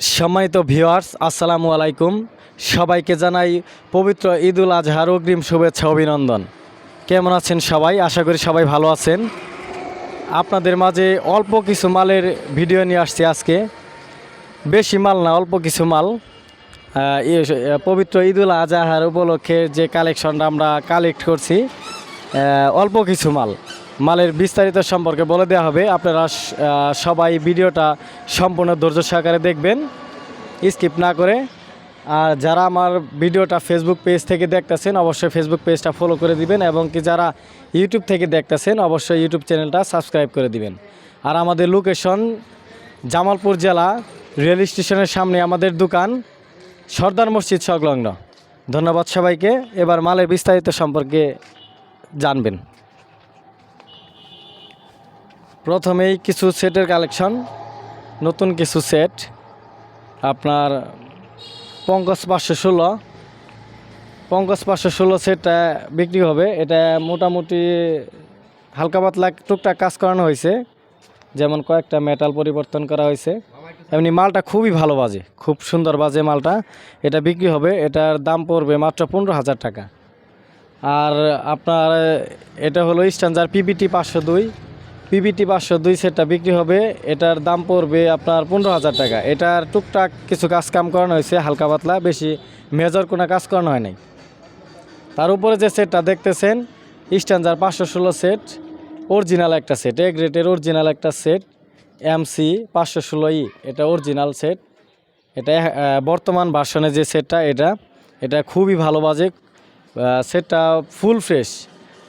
সম্মানিত ভিওয়ার্স আসসালামু আলাইকুম। সবাইকে জানাই পবিত্র ঈদুল আজহার অগ্রিম শুভেচ্ছা, অভিনন্দন। কেমন আছেন সবাই? আশা করি সবাই ভালো আছেন। আপনাদের মাঝে অল্প কিছু মালের ভিডিও নিয়ে আসছি আজকে। বেশি মাল না, অল্প কিছু মাল। পবিত্র ঈদুল আজহার উপলক্ষে যে কালেকশনটা আমরা কালেক্ট করছি অল্প কিছু মাল। মালের বিস্তারিত সম্পর্কে বলে দেওয়া হবে। আপনারা সবাই ভিডিওটা সম্পূর্ণ ধৈর্য সহকারে দেখবেন। স্কিপ না করে। আর যারা আমার ভিডিওটা ফেসবুক পেজ থেকে দেখতেছেন, অবশ্যই ফেসবুক পেজটা ফলো করে দিবেন এবং কি যারা ইউটিউব থেকে দেখতেছেন, অবশ্যই ইউটিউব চ্যানেলটা সাবস্ক্রাইব করে দিবেন। আর আমাদের লোকেশন জামালপুর জেলা রেল স্টেশনের সামনে আমাদের দোকান, সর্দার মসজিদ সংলগ্ন। ধন্যবাদ সবাইকে। এবার মালের বিস্তারিত সম্পর্কে জানবেন। প্রথমেই কিছু সেটের কালেকশন, নতুন কিছু সেট। আপনার পঙ্কজ পাঁচশো ষোলো। পঙ্কজ পাঁচশো ষোলো সেটটা বিক্রি হবে। এটা মোটামুটি হালকা পাতলা টুকটাক কাজ করানো হয়েছে। যেমন কয়েকটা মেটাল পরিবর্তন করা হয়েছে। এমনি মালটা খুবই ভালো বাজে। খুব সুন্দর বাজে মালটা। এটা বিক্রি হবে। এটার দাম পড়বে মাত্র পনেরো হাজার টাকা। আর আপনার, এটা হলো স্ট্যান্ডার পিবিটি পাঁচশো দুই। পিবিটি পাঁচশো দুই সেটটা বিক্রি হবে। এটার দাম পড়বে আপনার পনেরো হাজার টাকা। এটার টুকটাক কিছু কাজ কাম করানো হয়েছে, হালকা পাতলা, বেশি মেজর কোনো কাজ করানো হয় নাই। তার উপরে যে সেটটা দেখতেছেন স্ট্যান্ডার পাঁচশো ষোলো সেট অরিজিনাল একটা সেট এ গ্রেটের অরিজিনাল একটা সেট এমসি পাঁচশো ষোলো ই এটা অরিজিনাল সেট। এটা বর্তমান ভার্সনে যে সেটটা, এটা এটা খুবই ভালো বাজে। সেটটা ফুল ফ্রেশ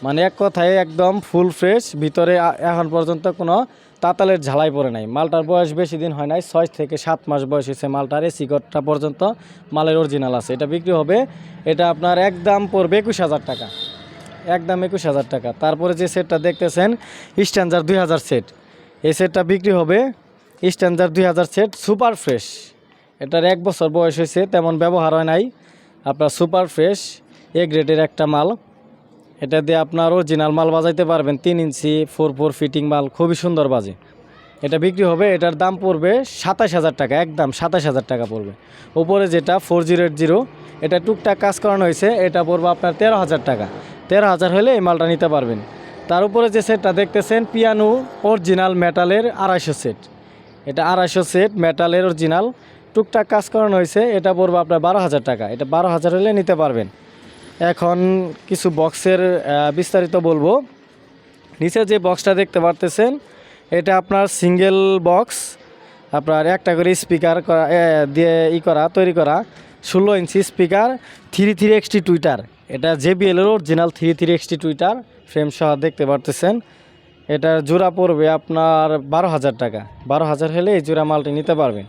মানে এক কথায় একদম ফুল ফ্রেশ ভিতরে এখন পর্যন্ত কোনো তাতালের ঝালাই পড়ে নাই। মালটার বয়স বেশি দিন হয় নাই, ছয় থেকে সাত মাস বয়স হয়েছে মালটার, এসি ঘরটা পর্যন্ত মালের অরিজিনাল আছে। এটা বিক্রি হবে, এটা আপনার একদম পড়বে একুশ হাজার টাকা। একদম একুশ হাজার টাকা। তারপরে যে সেটটা দেখতেছেন স্ট্যান্ডার দুই হাজার সেট এই সেটটা বিক্রি হবে স্ট্যান্ডার দুই হাজার সেট সুপার ফ্রেশ এটার এক বছর বয়স হয়েছে, তেমন ব্যবহার হয় নাই। আপনার সুপার ফ্রেশ এ গ্রেডের একটা মাল। এটা দিয়ে আপনার অরিজিনাল মাল বাজাইতে পারবেন। তিন ইঞ্চি ফোর ফোর ফিটিং মাল, খুবই সুন্দর বাজে। এটা বিক্রি হবে, এটার দাম পড়বে সাতাশ হাজার টাকা, একদম সাতাশ হাজার টাকা পড়বে। উপরে যেটা ফোর জিরো এইট জিরো এটা টুকটাক কাজ করানো হয়েছে, এটা পড়বে আপনার তেরো হাজার টাকা। তেরো হাজার হলে এই মালটা নিতে পারবেন। তার উপরে যে সেটটা দেখতেছেন পিয়ানো অরিজিনাল মেটালের আড়াইশো সেট এটা আড়াইশো সেট মেটালের অরিজিনাল টুকটাক কাজ করানো হয়েছে, এটা পড়বে আপনার বারো হাজার টাকা। এটা বারো হাজার হলে নিতে পারবেন। এখন কিছু বক্সের বিস্তারিত বলব। নিচে যে বক্সটা দেখতে পারতেছেন, এটা আপনার সিঙ্গেল বক্স, আপনার একটা করে স্পিকার করা দিয়ে ই করা, তৈরি করা, ষোলো inch speaker, three three XT tweeter. এটা জেবিএলের original three three XT tweeter, frame সহ দেখতে পারতেছেন। এটার জোড়া পড়বে আপনার বারো হাজার টাকা। বারো হাজার হলে এই জোড়া মালটি নিতে পারবেন।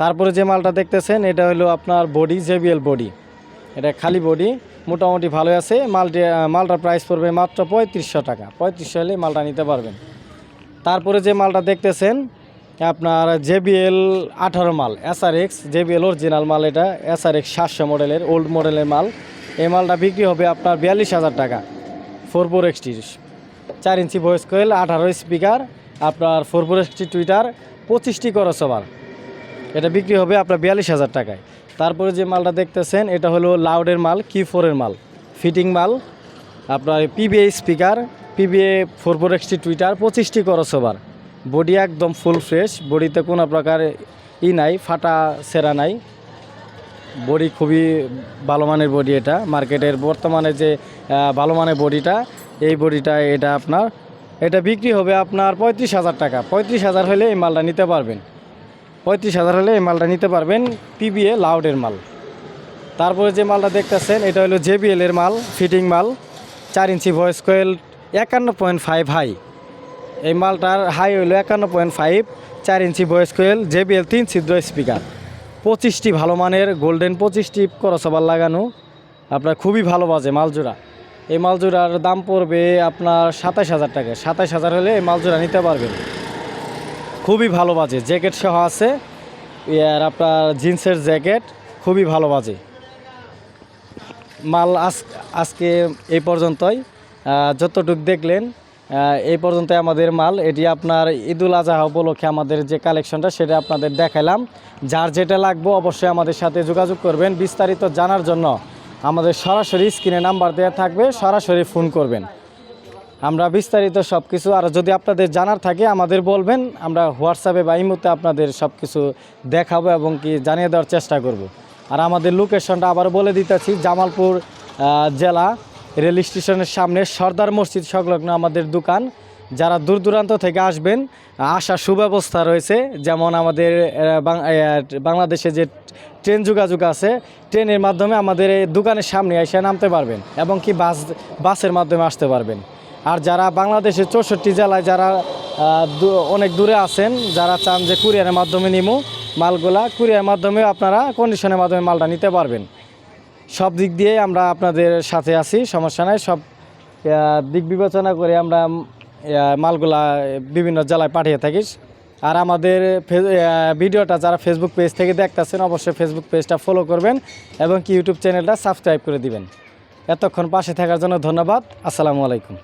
তারপরে যে মালটা দেখতেছেন, এটা হলো আপনার বডি, জেবিএল বডি। এটা খালি বডি, মোটামুটি ভালো আছে। মালটি মালটার প্রাইস পড়বে মাত্র পঁয়ত্রিশশো টাকা। পঁয়ত্রিশশো হলে মালটা নিতে পারবেন। তারপরে যে মালটা দেখতেছেন, আপনার জেবিএল আঠারো মাল এসআরএক্স জেবিএল অরিজিনাল মাল এটা এসআরএক্স সাতশো মডেলের ওল্ড মডেলের মাল। এই মালটা বিক্রি হবে আপনার বিয়াল্লিশ হাজার টাকা। ফোর ফোর এক্সটি চার ইঞ্চি ভয়েস কোয়েল আঠারো স্পিকার আপনার ফোর ফোর এক্সটি টুইটার পঁচিশটি করসবার এটা বিক্রি হবে আপনার বিয়াল্লিশ হাজার টাকায়। তারপরে যে মালটা দেখতেছেন, এটা হলো লাউডের মাল কি ফোরের মাল। ফিটিং মাল, আপনার PBA speaker PBA four four XT tweeter পঁচিশটি করসোভার বডি একদম ফুল ফ্রেশ বডিতে কোনো প্রকার ই নাই, ফাটা, সেরা নাই। বডি খুবই ভালো মানের বডি এটা। মার্কেটের বর্তমানে যে ভালো মানের বডিটা এই বডিটা এটা আপনার, এটা বিক্রি হবে আপনার পঁয়ত্রিশ হাজার টাকা। পঁয়ত্রিশ হাজার হলে এই মালটা নিতে পারবেন। পঁয়ত্রিশ হাজার হলে এই মালটা নিতে পারবেন পিবিএ লাউডের মাল। তারপরে যে মালটা দেখতেছেন, এটা হলো জেবিএল এর মাল, ফিটিং মাল, চার ইঞ্চি ভয়েস কোয়েল, একান্ন পয়েন্ট ফাইভ হাই। এই মালটার হাই হলো একান্ন পয়েন্ট ফাইভ, চার ইঞ্চি ভয়েস কোয়েল, জেবিএল তিন ছিদ্র স্পিকার। পঁচিশটি ভালো মানের, গোল্ডেন পঁচিশটি করসবার লাগানো। আপনার খুবই ভালো বাজে মালজোড়া। এই মালজোড়ার দাম পড়বে আপনার সাতাশ হাজার টাকা। সাতাশ হাজার হলে এই মালজোড়া নিতে পারবেন। খুবই ভালো বাজে। জ্যাকেট সহ আছে। আর আপনার জিন্সের জ্যাকেট খুবই ভালো বাজে। মাল আজ, আজকে এই পর্যন্তই। যতটুক দেখলেন এই পর্যন্ত আমাদের মাল। এটি আপনার ঈদুল আজহা উপলক্ষে আমাদের যে কালেকশনটা, সেটা আপনাদের দেখালাম যার যেটা লাগবে অবশ্যই আমাদের সাথে যোগাযোগ করবেন। বিস্তারিত জানার জন্য আমাদের সরাসরি স্ক্রিনে নাম্বার দেওয়া থাকবে। সরাসরি ফোন করবেন। আমরা বিস্তারিত সব কিছু আর যদি আপনাদের জানার থাকে, আমাদের বলবেন, আমরা হোয়াটসঅ্যাপে বা ইমোতে আপনাদের সব কিছু দেখাবো এবং কি জানিয়ে দেওয়ার চেষ্টা করব। আর আমাদের লোকেশনটা আবার বলে দিতেছি, জামালপুর জেলা, রেল স্টেশনের সামনে সর্দার মসজিদ সংলগ্ন আমাদের দোকান। যারা দূর দূরান্ত থেকে আসবেন, আসার সুব্যবস্থা রয়েছে, যেমন আমাদের বাংলাদেশে যে ট্রেন যোগাযোগ আছে, ট্রেনের মাধ্যমে আমাদের দোকানের সামনে এসে নামতে পারবেন এবং কি বাস, বাসের মাধ্যমে আসতে পারবেন। আর যারা বাংলাদেশের চৌষট্টি জেলায় যারা অনেক দূরে আছেন, যারা চান যে কুরিয়ারের মাধ্যমে নিমু মালগুলা কুরিয়ার মাধ্যমে আপনারা কন্ডিশনের মাধ্যমে মালটা নিতে পারবেন। সব দিক দিয়ে আমরা আপনাদের সাথে আছি, সমস্যা নাই। সব দিক বিবেচনা করে আমরা মালগুলা বিভিন্ন জেলায় পাঠিয়ে থাকি। আর আমাদের ভিডিওটা যারা ফেসবুক পেজ থেকে দেখতেছেন, অবশ্যই ফেসবুক পেজটা ফলো করবেন এবং কি ইউটিউব চ্যানেলটা সাবস্ক্রাইব করে দিবেন। এতক্ষণ পাশে থাকার জন্য ধন্যবাদ। আসসালামু আলাইকুম।